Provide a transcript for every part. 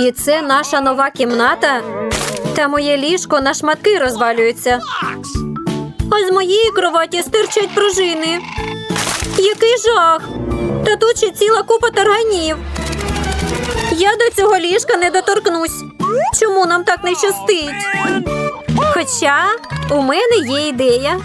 І це наша нова кімната. Та моє ліжко на шматки розвалюється. А з моєї кроваті стирчать пружини. Який жах! Та тут ще ціла купа тарганів. Я до цього ліжка не доторкнусь. Чому нам так не щастить? Хоча у мене є ідея.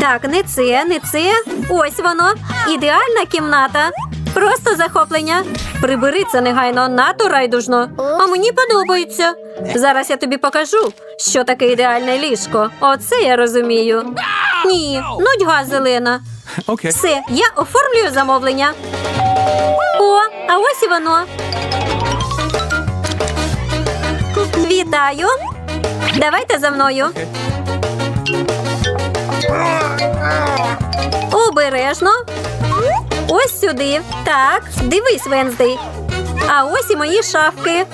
Так, не це, не це. Ось воно. Ідеальна кімната. Просто захоплення. Прибери це негайно, надто райдужно. А мені подобається. Зараз я тобі покажу, що таке ідеальне ліжко. Оце я розумію. Ні, нудьга зелена. Okay. Все, я оформлюю замовлення. О, а ось і воно. Вітаю. Давайте за мною. Обережно. Ось сюди. Так, дивись, Венздей. А ось і мої шафки.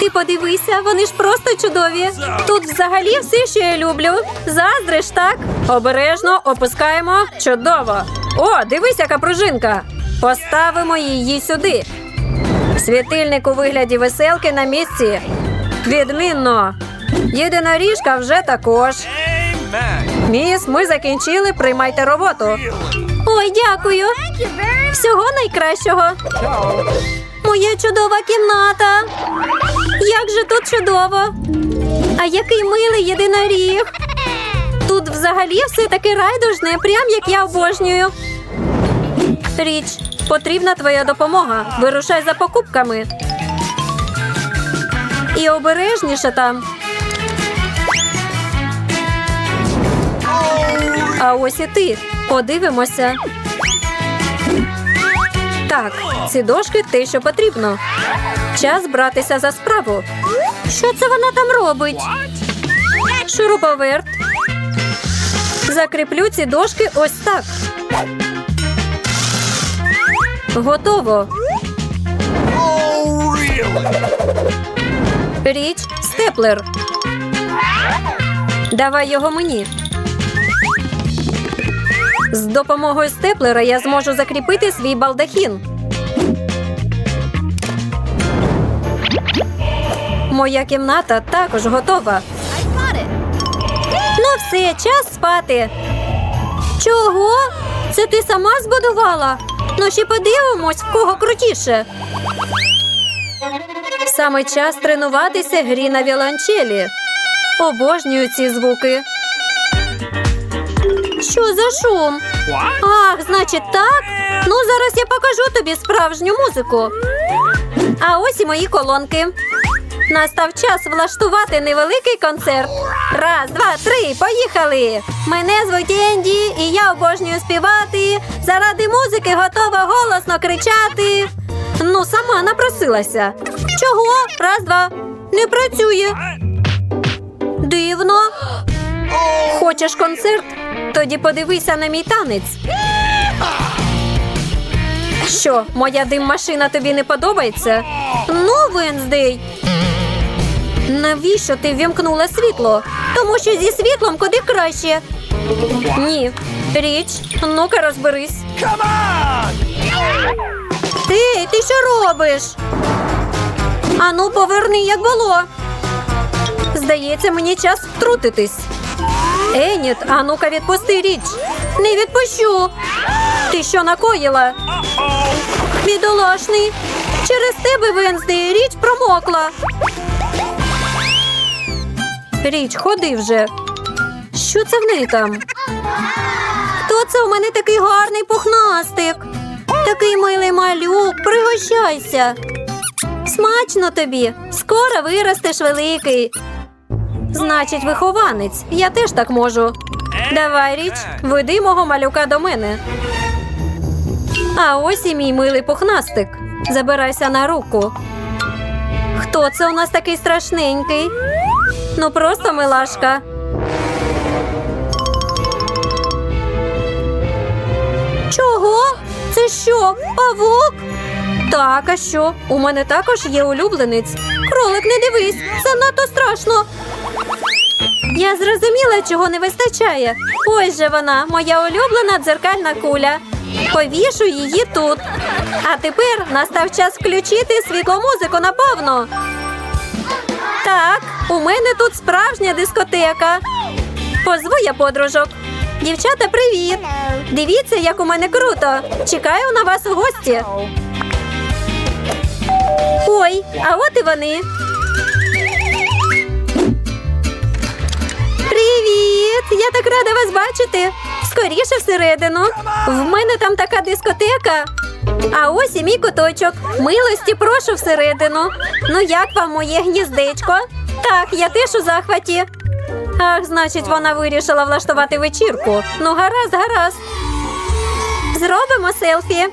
Ти подивися, вони ж просто чудові. Тут взагалі все, що я люблю. Заздриш, так? Обережно опускаємо. Чудово. О, дивись, яка пружинка. Поставимо її сюди. Світильник у вигляді веселки на місці. Відмінно. Єдиноріжка вже також. Міс, ми закінчили. Приймайте роботу. Ой, дякую. Всього найкращого. Моя чудова кімната. Як же тут чудово. А який милий єдиноріг. Тут взагалі все таке райдужне, прям як я обожнюю. Річ, потрібна твоя допомога. Вирушай за покупками. І обережніше там. А ось і ти. Подивимося. Так, ці дошки те, що потрібно. Час братися за справу. Що це вона там робить? Шуруповерт. Закріплю ці дошки ось так. Готово. Річ степлер. Давай його мені. З допомогою степлера я зможу закріпити свій балдахін. Моя кімната також готова. Ну все, час спати. Чого? Це ти сама збудувала? Ну ще подивимось, в кого крутіше. Саме час тренуватися грі на віолончелі. Обожнюю ці звуки. Що за шум? Ах, значить так? Ну, зараз я покажу тобі справжню музику. А ось і мої колонки. Настав час влаштувати невеликий концерт. Раз, два, три, поїхали! Мене звуть Енді, і я обожнюю співати. Заради музики готова голосно кричати. Ну, сама напросилася. Чого? Раз, два. Не працює. Дивно. Хочеш концерт? Тоді подивися на мій танець. Що, моя дим-машина тобі не подобається? Ну, Венздей. Навіщо ти ввімкнула світло? Тому що зі світлом куди краще. Ні. Річ, ну-ка розберись. Ти, ти що робиш? Ану, поверни, як було. Здається, мені час втрутитись. Еніт, а ну-ка відпусти річ. Не відпущу. Ти що накоїла? Бідолашний. Через тебе, Венздей, річ промокла. Річ, ходи вже. Що це в неї там? Хто це у мене такий гарний пухнастик? Такий милий малюк, пригощайся. Смачно тобі. Скоро виростеш великий. Значить, вихованець. Я теж так можу. Давай, річ, веди мого малюка до мене. А ось і мій милий пухнастик. Забирайся на руку. Хто це у нас такий страшненький? Ну просто милашка. Чого? Це що? Павук? Так, а що? У мене також є улюбленець. Кролик, не дивись, це надто страшно. Я зрозуміла, чого не вистачає. Ось же вона, моя улюблена дзеркальна куля. Повішу її тут. А тепер настав час включити світломузику напевно. Так, у мене тут справжня дискотека. Позву я подружок. Дівчата, привіт! Дивіться, як у мене круто. Чекаю на вас у гості. Ой, а от і вони. Привіт! Я так рада вас бачити. Скоріше всередину. В мене там така дискотека. А ось і мій куточок. Милості прошу всередину. Ну як вам моє гніздечко? Так, я теж у захваті. Ах, значить, вона вирішила влаштувати вечірку. Ну, гаразд, гаразд. Зробимо селфі.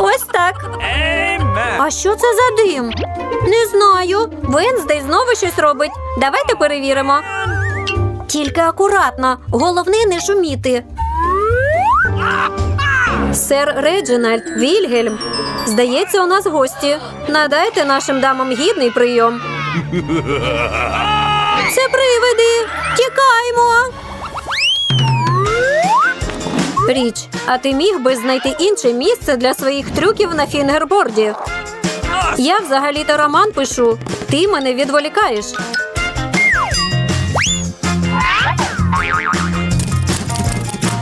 Ось так. А що це за дим? Не знаю. Венздей знову щось робить. Давайте перевіримо. Тільки акуратно, головне не шуміти. Сер Реджинальд Вільгельм. Здається, у нас гості. Надайте нашим дамам гідний прийом. Це привиди. Тікаймо. Річ, а ти міг би знайти інше місце для своїх трюків на фінгерборді? Я взагалі-то роман пишу. Ти мене відволікаєш.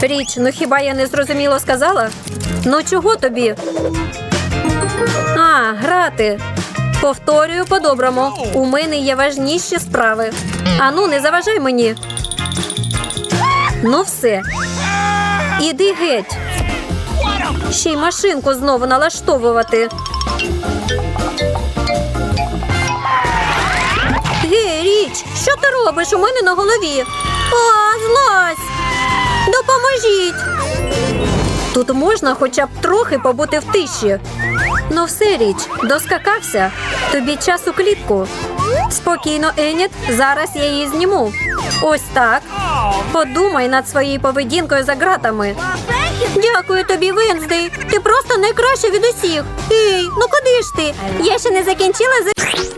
Річ, ну хіба я не зрозуміло сказала? Ну чого тобі? А, грати. Повторюю по-доброму. У мене є важніші справи. Ану, не заважай мені. Ну все. Іди геть. Ще й машинку знову налаштовувати. Гей, річ, що ти робиш у мене на голові? А, злазь! Допоможіть! Тут можна хоча б трохи побути в тиші. Ну все, річ, доскакався. Тобі час у клітку. Спокійно, Еніт, зараз я її зніму. Ось так. Подумай над своєю поведінкою за ґратами. Дякую тобі, Венздей. Ти просто найкраща від усіх. Ей, ну куди ж ти? Я ще не закінчила за.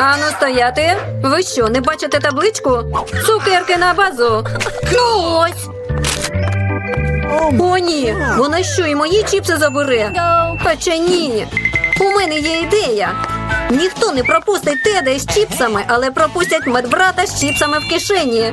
Ану стояти. Ви що, не бачите табличку? Цукерки на базу. Ну ось. О, ні. Вона що, і мої чіпси забере? Хоча ні. У мене є ідея. Ніхто не пропустить теда з чіпсами, але пропустять медбрата з чіпсами в кишені.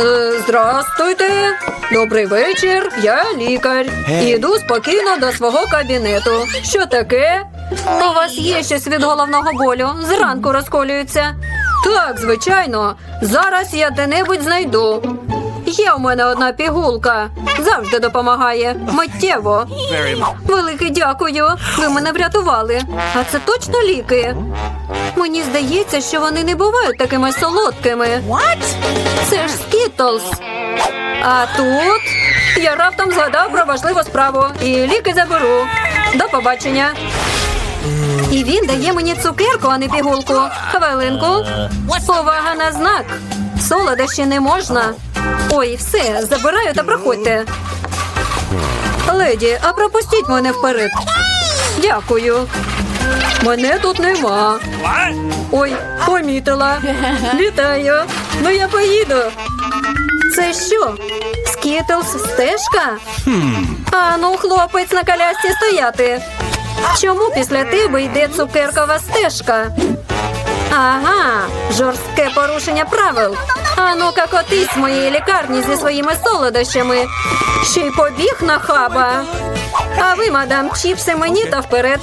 Е, Здрастуйте. Добрий вечір. Я лікар. Іду спокійно до свого кабінету. Що таке? У вас є щось від головного болю? Зранку розколюється. Так, звичайно. Зараз я де-небудь знайду. Є у мене одна пігулка. Завжди допомагає. Миттєво. Велике дякую. Ви мене врятували. А це точно ліки? Мені здається, що вони не бувають такими солодкими. What? Це ж Скітлз. А тут я раптом згадав про важливу справу і ліки заберу. До побачення. І він дає мені цукерку, а не пігулку. Хвилинку. Повага на знак. Солодощі не можна. Ой, все, забираю та проходьте. Леді, а пропустіть мене вперед. Дякую. Мене тут нема. Ой, помітила. Вітаю. Ну я поїду. Це що? Скітлс стежка? А ну, хлопець на колясці стояти. Чому після тебе йде цукеркова стежка? Ага, жорстке порушення правил. А ну-ка котись з моєї лікарні зі своїми солодощами. Ще й побіг на хаба. А ви, мадам, чіпси мені та вперед.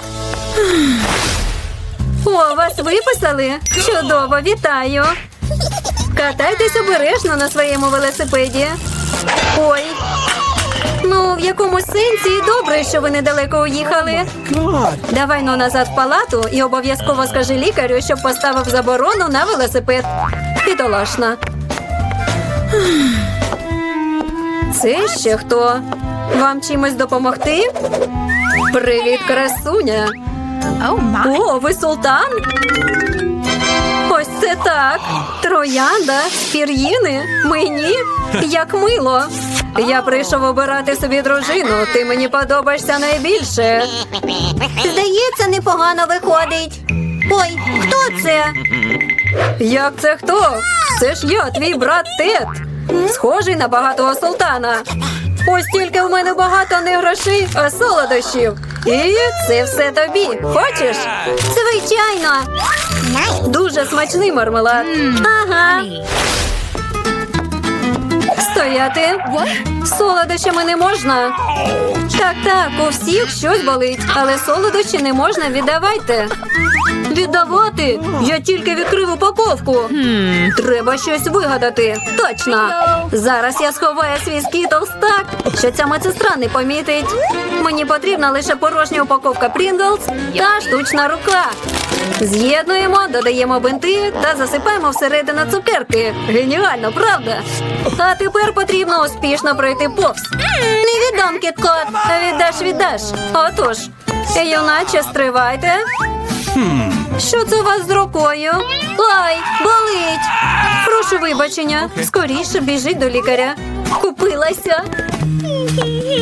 О, вас виписали? Чудово, вітаю. Катайтесь обережно на своєму велосипеді. Ой. Ну, в якомусь сенсі добре, що ви недалеко уїхали. Давай ну назад в палату і обов'язково скажи лікарю, щоб поставив заборону на велосипед. Бідолашна. Це ще хто? Вам чимось допомогти? Привіт, красуня. Oh. О, ви султан? Ось це так. Троянда пір'їни. Мені як мило. Я прийшов обирати собі дружину. Ти мені подобаєшся найбільше. Здається, непогано виходить. Ой, хто це? Як це хто? Це ж я, твій брат Тед. Схожий на багатого султана. Ось тільки в мене багато не грошей, а солодощів. І це все тобі. Хочеш? Звичайно. Дуже смачний мармелад. Ага. Стояти. Солодощами не можна. Так, так, у всіх щось болить, але солодощі не можна віддавайте. Віддавати? Я тільки відкрив упаковку. Треба щось вигадати. Точно. Зараз я сховаю свій скітлс так, що ця медсестра не помітить. Мені потрібна лише порожня упаковка Pringles та штучна рука. З'єднуємо, додаємо бинти та засипаємо всередину цукерки. Геніально, правда? А тепер потрібно успішно пройти повз. Не віддам кіткот, а віддаш, віддаш. Отож, юначе, стривайте. Що це у вас з рукою? Ай, болить. Прошу вибачення. Скоріше біжіть до лікаря. Купилася.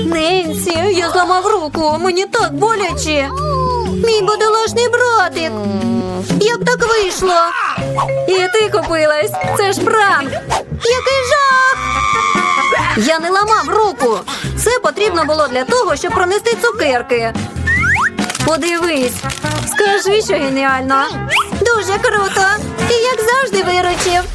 Ненсі, я зламав руку. Мені так боляче. Мій будолашний братик. Як так вийшло? І ти купилась. Це ж пранк. Який жах! Я не ламав руку. Це потрібно було для того, щоб пронести цукерки. Подивись, скажи, що геніально. Дуже круто. І як завжди виручив.